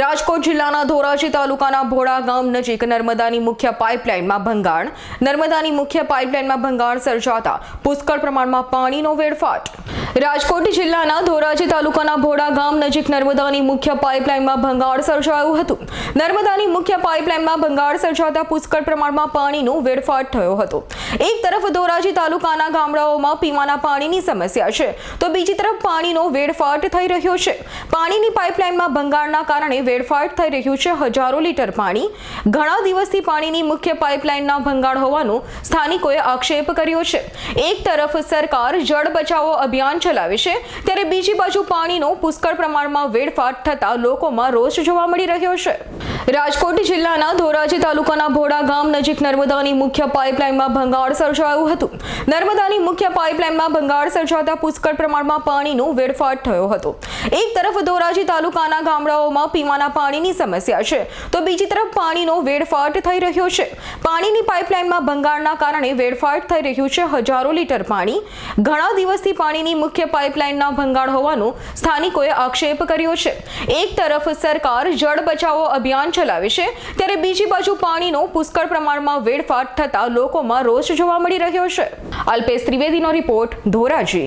રાજકોટ જિલ્લાના ધોરાજી તાલુકાના ભોળા ગામ નજીક નર્મદાની મુખ્ય પાઇપલાઇનમાં ભંગાણ. નર્મદાની મુખ્ય પાઇપલાઇનમાં ભંગાણ સર્જાતા પુષ્કળ પ્રમાણમાં પાણીનો વેડફાટ. રાજકોટ જિલ્લાના ધોરાજી તાલુકાના ભોળા ગામ નજીક નર્મદાની મુખ્ય પાઇપલાઇનમાં ભંગાણ સર્જાયું હતું. નર્મદાની મુખ્ય પાઇપલાઇનમાં ભંગાણ સર્જાતા પુષ્કળ પ્રમાણમાં પાણીનો વેડફાટ થયો હતો. એક તરફ ધોરાજી તાલુકાના ગામડાઓમાં પીવાના પાણીની સમસ્યા છે, તો બીજી તરફ પાણીનો વેડફાટ થઈ રહ્યો છે. પાણીની પાઇપલાઇનમાં ભંગાણના કારણે વેડફાટ થઈ રહ્યું છે હજારો લીટર પાણી. ઘણા દિવસથી પાણીની મુખ્ય પાઇપલાઇનના ભંગાણ હોવાનો સ્થાનિકોએ આક્ષેપ કર્યો છે. એક તરફ સરકાર જળ બચાવો અભિયાન ચલાવે છે, ત્યારે બીજી બાજુ પાણીનો પુષ્કળ પ્રમાણમાં વેડફાટ થતા લોકોમાં રોષ જોવા મળી રહ્યો છે. રાજકોટ જિલ્લાના ધોરાજી તાલુકાના ભોડા ગામ નજીક નર્મદાની મુખ્ય પાઇપલાઇનમાં ભંગાણ સર્જાયું હતું. નર્મદાની મુખ્ય પાઇપલાઇનમાં ભંગાણ સર્જાતા પુષ્કળ પ્રમાણમાં પાણીનો વેડફાટ થયો હતો. એક તરફ ધોરાજી તાલુકાના ગામડાઓમાં પીવાના પાણીની સમસ્યા છે. તો બીજી તરફ પાણીનો વેડફાટ થઈ રહ્યો છે. પાણીની પાઇપલાઇનમાં ભંગાણના કારણે વેડફાટ થઈ રહ્યું છે હજારો લીટર પાણી. ઘણા દિવસથી પાણીની મુખ્ય પાઇપલાઇનના ભંગાણ હોવાનો સ્થાનિકોએ આક્ષેપ કર્યો છે. એક તરફ સરકાર જળ બચાવો અભિયાન ચલાવે છે, ત્યારે બીજી બાજુ પાણીનો પુષ્કળ પ્રમાણમાં વેડફાટ થતા લોકોમાં રોષ જોવા મળી રહ્યો છે. અલ્પેશ ત્રિવેદીનો રિપોર્ટ ધોરાજી.